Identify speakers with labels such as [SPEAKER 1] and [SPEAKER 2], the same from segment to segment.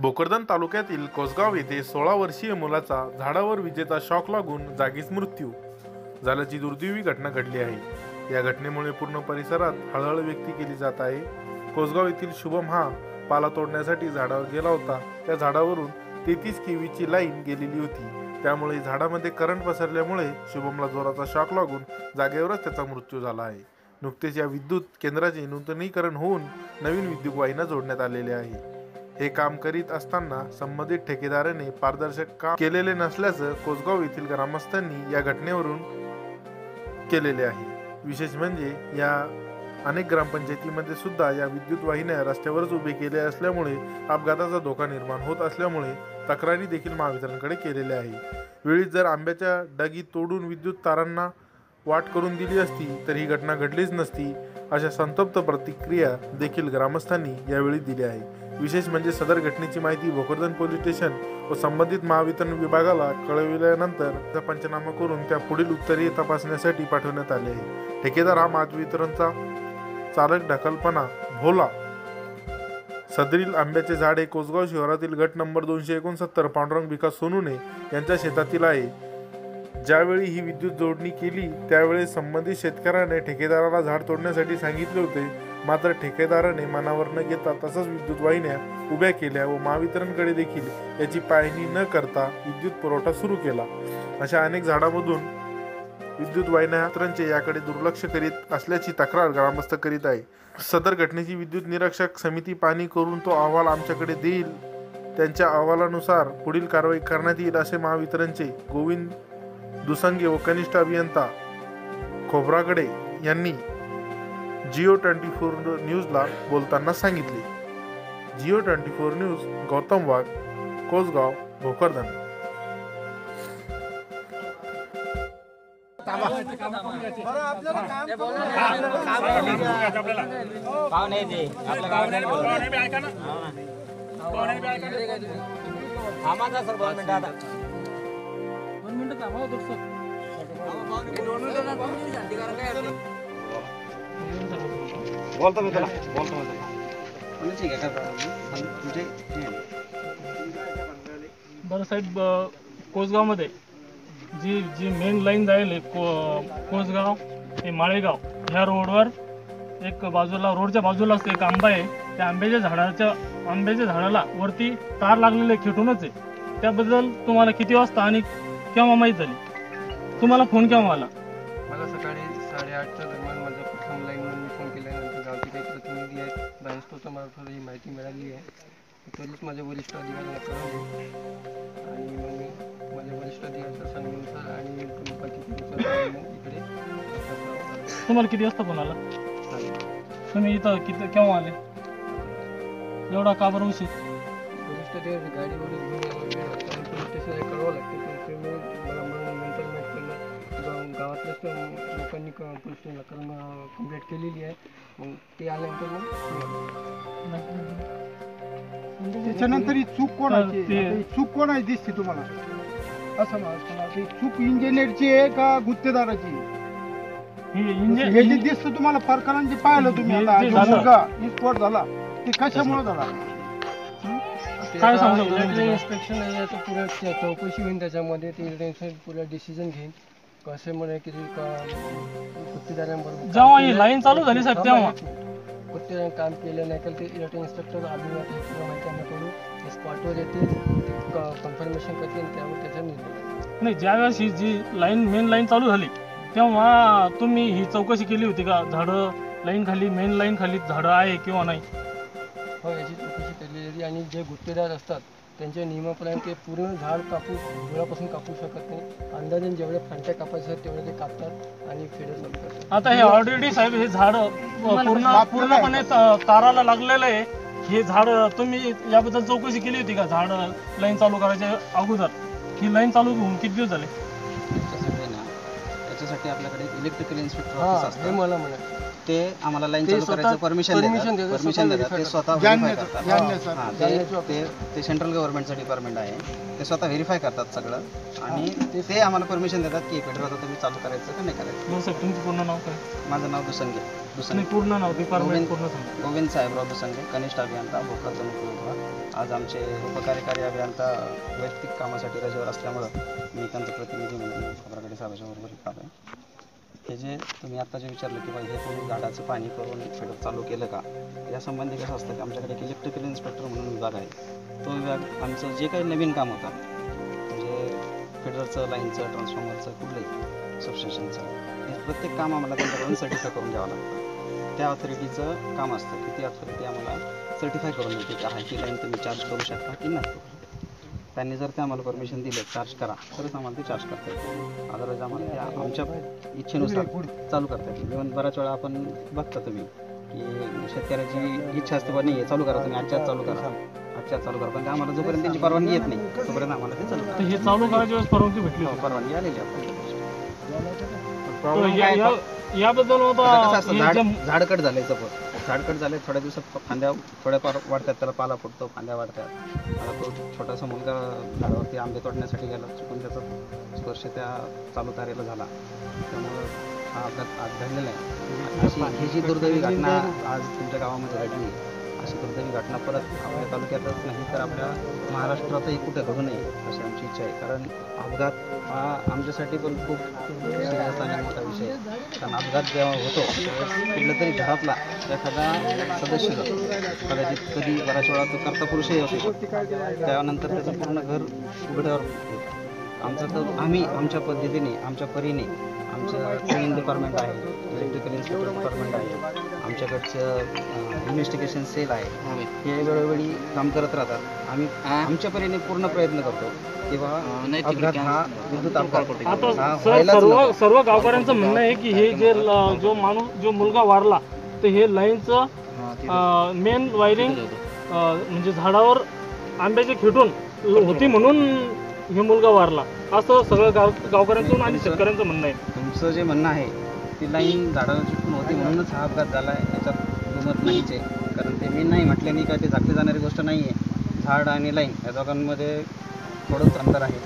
[SPEAKER 1] भोकरदन तालुक्यातील कोसगाव येथे सोळा वर्षीय मुलाचा झाडावर विजेचा शॉक लागून जागीच मृत्यू झाल्याची दुर्दैवी घटना घडली आहे. या घटनेमुळे पूर्ण परिसरात हळहळ व्यक्त केली जात आहे. कोसगाव येथील शुभम हा पाला तोडण्यासाठी झाडावर गेला होता. त्या झाडावरून तेहतीस केवीची लाईन गेलेली होती. त्यामुळे झाडामध्ये करंट पसरल्यामुळे शुभमला जोराचा शॉक लागून जागेवरच त्याचा मृत्यू झाला आहे. नुकतेच या विद्युत केंद्राचे नूतनीकरण होऊन नवीन विद्युत वाहिन्या जोडण्यात आलेल्या आहे हे काम करीत असताना संबंधित ठेकेदाराने पारदर्शक काम केलेले नसल्याचं कोसगाव येथील ग्रामस्थांनी या घटनेवरून केलेले आहे. विशेष म्हणजे या अनेक ग्रामपंचायतीमध्ये सुद्धा या विद्युत वाहिन्या रस्त्यावरच उभे केले असल्यामुळे अपघाताचा धोका निर्माण होत असल्यामुळे तक्रारी देखील महावितरणकडे केलेल्या आहे वेळीच जर आंब्याच्या डगी तोडून विद्युत तारांना वाट करून दिली असती तर ही घटना घडलीच नसती अशा संतप्त प्रतिक्रिया देखील ग्रामस्थांनी यावेळी दिल्या आहे विशेष म्हणजे सदर घटनेची माहिती भोकरदन पोलीस स्टेशन व संबंधित महावितरण विभागाला कळविल्यानंतर पंचनामा करून त्या पुढील उत्तरीय तपासण्यासाठी पाठवण्यात आले आहे. ठेकेदार हा महावितरणचा चालक ढकलपणा भोला. सदरील आंब्याचे झाड हे कोसगाव शहरातील गट नंबर दोनशे एकोणसत्तर पांडुरंग विकास सोनुने यांच्या शेतातील आहे. ज्यावेळी ही विद्युत जोडणी केली त्यावेळी संबंधित शेतकऱ्याने ठेकेदाराला झाड तोडण्यासाठी सांगितले होते. मात्र ठेकेदाराने मनावर न घेता तसंच विद्युत वाहिन्या उभ्या केल्या व महावितरणकडे देखील याची पाहणी न करता विद्युत पुरवठा सुरू केला. अशा अनेक झाडामधून विद्युत वाहिन्यांचे याकडे दुर्लक्ष करीत असल्याची तक्रार ग्रामस्थ करीत आहे. सदर घटनेची विद्युत निरीक्षक समिती पाहणी करून तो अहवाल आमच्याकडे देईल. त्यांच्या अहवालानुसार पुढील कारवाई करण्यात येईल असे महावितरणचे गोविंद दुसंगी व कनिष्ठ अभियंता खोबरागडे यांनी जिओ ट्वेंटी फोर न्यूजला बोलताना सांगितले. Jio twenty four news Gautam Wagh Kosgaon Bhokardan.
[SPEAKER 2] आम्हाला सर दोन आता.
[SPEAKER 3] बोलतो मी तुला बोलतो मी तुला.
[SPEAKER 4] बरं साहेब कोसगावमध्ये जी जी मेन लाईन जाईल आहे को कोसगाव ते माळेगाव ह्या रोडवर एक बाजूला रोडच्या बाजूलाच एक आंबा आहे. त्या आंब्याच्या झाडाच्या आंब्याच्या झाडाला वरती तार लागलेले खेटूनच आहे. त्याबद्दल तुम्हाला किती वाजता आणि केव्हा माहीत झाली? तुम्हाला फोन केव्हा आला?
[SPEAKER 5] मला सकाळी साडेआठच्या दरम्यान माझ्या प्रथम लाईनमधून फोन केल्यानंतर गावची काही प्रतिनिधी आहेत बॅन्स्टोच्या ही माहिती मिळाली आहे. तरीच माझ्या वरिष्ठ अधिकाऱ्यांना कळवले आणि मग मी माझ्या वरिष्ठ अधिकाऱ्यांच्या सांगण्यानुसार आणि बाकीच्या इकडे
[SPEAKER 4] तुम्हाला किती वाजता फोन आला?
[SPEAKER 5] आले.
[SPEAKER 4] तुम्ही इथं किती केव्हा आले? एवढा का बरं उशीर?
[SPEAKER 5] वरिष्ठ अधिकारी गाडीवरून स्टेशनला कळवावं लागतं. तर ते मग मला मग नंतर पडलं गाव गावातल्याच लोकांनी क- पोलीस स्टेशनला कंप्लेंट केलेली आहे. मग ते आल्यानंतर मग
[SPEAKER 6] त्याच्यानंतर ही चूक कोणाची
[SPEAKER 4] ते-
[SPEAKER 6] आता ही चूक कोणाची दिसते तुम्हाला? असं मला ही चूक इंजिनियरची आहे का गुत्तेदाराची?
[SPEAKER 4] ही
[SPEAKER 6] जे दिसतं तुम्हाला प्रकरण जे पाहिलं तुम्ही
[SPEAKER 4] हे
[SPEAKER 6] आता
[SPEAKER 4] जे झालं.
[SPEAKER 6] मुलगा स्फोट झाला ते कशामुळे झाला?
[SPEAKER 4] काय सांगू शकतो तुम्ही?
[SPEAKER 5] इन्स्पेक्शन आहे तर पुढे चौकशी होईल त्याच्यामध्ये. ते इलेक्ट्रिक पुढे डिसिजन घेईन कसे म्हणे किती गुत्तेदारांबरोबर
[SPEAKER 4] जेव्हा ही लाईन चालू झाली साहेब तेव्हा.
[SPEAKER 5] गुत्तेदारांनी काम केलं नाही तर ते इलेक्ट्रिक इन्स्पेक्टर त्यांना करू. ते स्पॉटवर येते कन्फर्मेशन करते त्यावर त्याचा निर्णय घेतील.
[SPEAKER 4] नाही ज्यावेळेस ही जी लाईन मेन लाईन चालू झाली तेव्हा तुम्ही ही चौकशी केली होती का? झाडं लाईन खाली मेन लाईन खाली झाडं आहे किंवा नाही?
[SPEAKER 5] हो याची चौकशी केलेली आणि जे गुत्तेदार असतात त्यांच्या नियमाप्रमाणे ते पूर्ण झाड कापू मुळापासून कापू शकत नाही. अंदाजे जेवढे फांट्या कापायचे आहेत तेवढे ते कापतात आणि फेडे चालू करतात.
[SPEAKER 4] आता हे ऑलरेडी साहेब हे झाड पूर्ण पूर्णपणे ताराला लागलेलं आहे. हे झाड तुम्ही याबद्दल चौकशी केली होती का? झाड लाईन चालू करायच्या अगोदर. ही लाईन चालू होऊन किती दिवस झाले?
[SPEAKER 3] त्याच्यासाठी आपल्याकडे इलेक्ट्रिकल इन्स्पेक्टर ऑफिस
[SPEAKER 5] हे
[SPEAKER 3] असतं.
[SPEAKER 5] मला म्हणायचं.
[SPEAKER 3] ते आम्हाला लाईन
[SPEAKER 5] ते
[SPEAKER 3] चालू
[SPEAKER 5] स्वतः
[SPEAKER 3] करायचं परमिशन
[SPEAKER 5] permission
[SPEAKER 3] देतात.
[SPEAKER 5] देतात,
[SPEAKER 3] परमिशन
[SPEAKER 5] स्वतः
[SPEAKER 3] देतात. ते
[SPEAKER 5] verify
[SPEAKER 3] स्वतः करतात. हां ते
[SPEAKER 5] जाणण्याचं
[SPEAKER 3] ते ते सेंट्रल गव्हर्नमेंटचं डिपार्टमेंट आहे. ते स्वतः व्हेरीफाय करतात सगळं. आणि
[SPEAKER 5] ते-
[SPEAKER 3] ते आम्हाला परमिशन देतात की पेट्रोल आता तुम्ही चालू करायचं का नाही करायचं.
[SPEAKER 4] मग साहेब तुमचं पूर्ण नाव काय?
[SPEAKER 3] माझं नाव दुसंगे. दुसंगे
[SPEAKER 4] पूर्ण नाव डिपार्टमेंट
[SPEAKER 3] गोविंद-
[SPEAKER 4] पूर्ण सांगा
[SPEAKER 3] गोविंद साहेबराव दुसंगे कनिष्ठ अभियंता भोकर आज आमचे उपकार्यकारी अभियंता वैयक्तिक कामासाठी रजेवर असल्यामुळं मी त्यांचा प्रतिनिधी म्हणून खबराकडे साहेबाच्या बरोबर आलो आहे हे जे तुम्ही आत्ता जे विचारलं की बाबा हे तुम्ही झाडाचं पाणी करून फिडर चालू केलं का? यासंबंधी कसं असतं की आमच्याकडे एक इलेक्ट्रिकल इन्स्पेक्टर म्हणून विभाग आहे. तो विभाग आमचं जे काही नवीन काम होतं म्हणजे फिडरचं लाईनचं ट्रान्सफॉर्मरचं कुठलंही सबस्टेशनचं हे प्रत्येक काम आम्हाला त्यांच्याकडून सर्टिफाय करून घ्यावं लागतं. त्या ऑथॉरिटीचं काम असतं. की ती ऑथॉरिटी आम्हाला सर्टिफाय करून देते की हा ही लाईन तुम्ही चार्ज करू शकता की नाही. त्यांनी जर ते आम्हाला परमिशन दिलं चार्ज करा तरच आम्हाला ते चार्ज करता येईल अदरवाईज आम्हाला ते आमच्या इच्छेनुसार चालू करता येईल इव्हन बऱ्याच वेळा आपण बघता तुम्ही की शेतकऱ्याची इच्छा असते बा नाही चालू करा तुम्ही आजच्या आज चालू करा. आजच्या आज चालू करा. पण ते आम्हाला जोपर्यंत त्यांची परवानगी येत नाही तोपर्यंत आम्हाला ते चालू
[SPEAKER 4] तर हे चालू करायच्या वेळेस परवानगी भेटली होती.
[SPEAKER 3] परवानगी आलेली आहे?
[SPEAKER 4] याबद्दल
[SPEAKER 3] आता कसं
[SPEAKER 4] होता
[SPEAKER 3] असतं झाड
[SPEAKER 4] जे-
[SPEAKER 3] झाड कट झालंय जबर झाड कट झाले थोड्या दिवसात फांद्या थोड्याफार वाढतात त्याला पाला फुटतो फांद्या वाढतात. आता तो छोटासा मुलगा झाडावरती आंबे तोडण्यासाठी गेला चुकून त्याचा स्पर्श त्या चालू तारेला झाला. त्यामुळं हा अपघात आज घडलेला आहे. अशी ही जी दुर्दैवी घटना आज तुमच्या गावामध्ये घडली अशी दुर्दैवी घटना परत आपल्या तालुक्यातच नाही तर आपल्या महाराष्ट्रातही कुठे घडू नये अशी आमची इच्छा आहे. कारण अपघात हा आमच्यासाठी पण खूप सिरियस आणि मोठा विषय आहे. कारण अपघात जेव्हा होतो कुठल्या तरी घरातला एखादा सदस्य कदाचित कधी बऱ्याच वेळा तो करता पुरुषही असू शकतो. त्यानंतर त्याचं पूर्ण घर उघड्यावर आमचं तर आम्ही आमच्या पद्धतीने आमच्या परीने आमचं ट्रेनिंग डिपार्टमेंट आहे इलेक्ट्रिकल इन्स्पेक्टर डिपार्टमेंट आहे आमच्याकडचं इन्व्हेस्टिगेशन सेल आहे. हे वेळोवेळी काम करत राहतात. आम्ही आमच्या परीने पूर्ण प्रयत्न करतो किंवा अपघात हा विद्युत अपघात.
[SPEAKER 4] सर्व. सर्व गावकऱ्यांचं म्हणणं आहे की हे जे जो माणूस जो मुलगा वारला तर हे लाईनचं मेन वायरिंग म्हणजे झाडावर आंब्याचे खेटून होती म्हणून हे मुलगा वारला. असं सगळं गाव गावकऱ्यांचं आणि शेतकऱ्यांचं म्हणणं आहे.
[SPEAKER 3] तुमचं जे म्हणणं आहे ती लाईन झाडाला चिटकून होती म्हणूनच हा अपघात झाला आहे याच्यात दुमत नाहीच आहे. कारण ते मी नाही म्हटल्याने काय ते झाकली जाणारी गोष्ट नाही आहे. झाड आणि लाईन या दोघांमध्ये थोडंच अंतर आहे.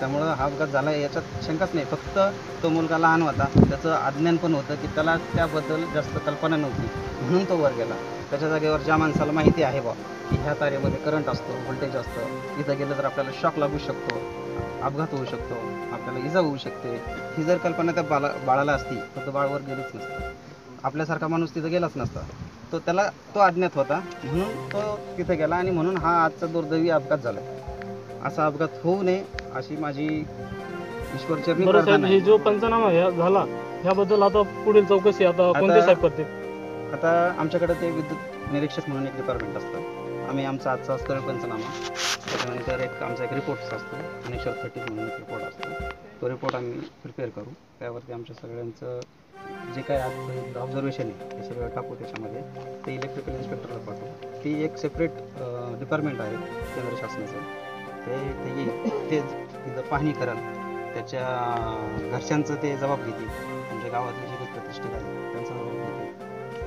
[SPEAKER 3] त्यामुळं हा अपघात झाला आहे याच्यात शंकाच नाही. फक्त तो मुलगा लहान होता. त्याचं अज्ञान पण होतं की त्याला त्याबद्दल जास्त कल्पना नव्हती. म्हणून तो वर गेला. त्याच्या जागेवर ज्या माणसाला माहिती आहे बा की ह्या तारेमध्ये करंट असतो व्होल्टेज असतं इथं गेलं तर आपल्याला शॉक लागू शकतो अपघात होऊ शकतो आपल्याला इजा होऊ शकते. ही जर कल्पना त्या बाला बाळाला असती तर तो बाळवर गेलीच नसतं. आपल्यासारखा माणूस तिथं गेलाच नसता. तो त्याला तो अज्ञात होता म्हणून तो तिथे गेला आणि म्हणून हा आजचा दुर्दैवी अपघात झाला. असा अपघात होऊ नये अशी माझी ईश्वरचरणी
[SPEAKER 4] हे जो पंचनामा ह्या झाला ह्याबद्दल आता पुढील चौकशी आता कोणते साहेब करतील?
[SPEAKER 3] आता आमच्याकडे ते विद्युत निरीक्षक म्हणून एक डिपार्टमेंट असतं. आम्ही आमचा आजचा असतो. पंचनामा त्याच्यानंतर एक आमचा एक रिपोर्ट असतो. अनेश्वर फटीज म्हणून एक रिपोर्ट असतो. तो रिपोर्ट आम्ही प्रिपेअर करू. त्यावरती आमच्या सगळ्यांचं जे काय आज ऑब्झर्वेशन आहे ते सगळं टाकू त्याच्यामध्ये. ते इलेक्ट्रिकल इन्स्पेक्टरला पाठवू. ती एक सेपरेट डिपार्टमेंट आहे केंद्र शासनाचं. ते ते येईल. ते तिथं पाहणी कराल. त्याच्या घरच्यांचं ते जबाब घेतील म्हणजे गावातले जे प्रतिष्ठित आहे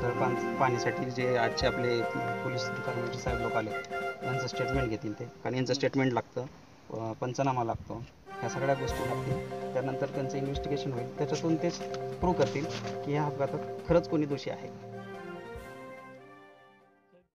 [SPEAKER 3] तर पान जे आजचे आपले पोलीस डिपार्टमेंटचे साहेब लोक आले यांचं स्टेटमेंट घेतील ते. कारण यांचं स्टेटमेंट लागतं पंचनामा लागतो. ह्या सगळ्या गोष्टी लागतील. त्यानंतर त्यांचं इन्व्हेस्टिगेशन होईल. त्याच्यातून तेच प्रूव्ह करतील की ह्या अपघातात खरंच कोणी दोषी आहे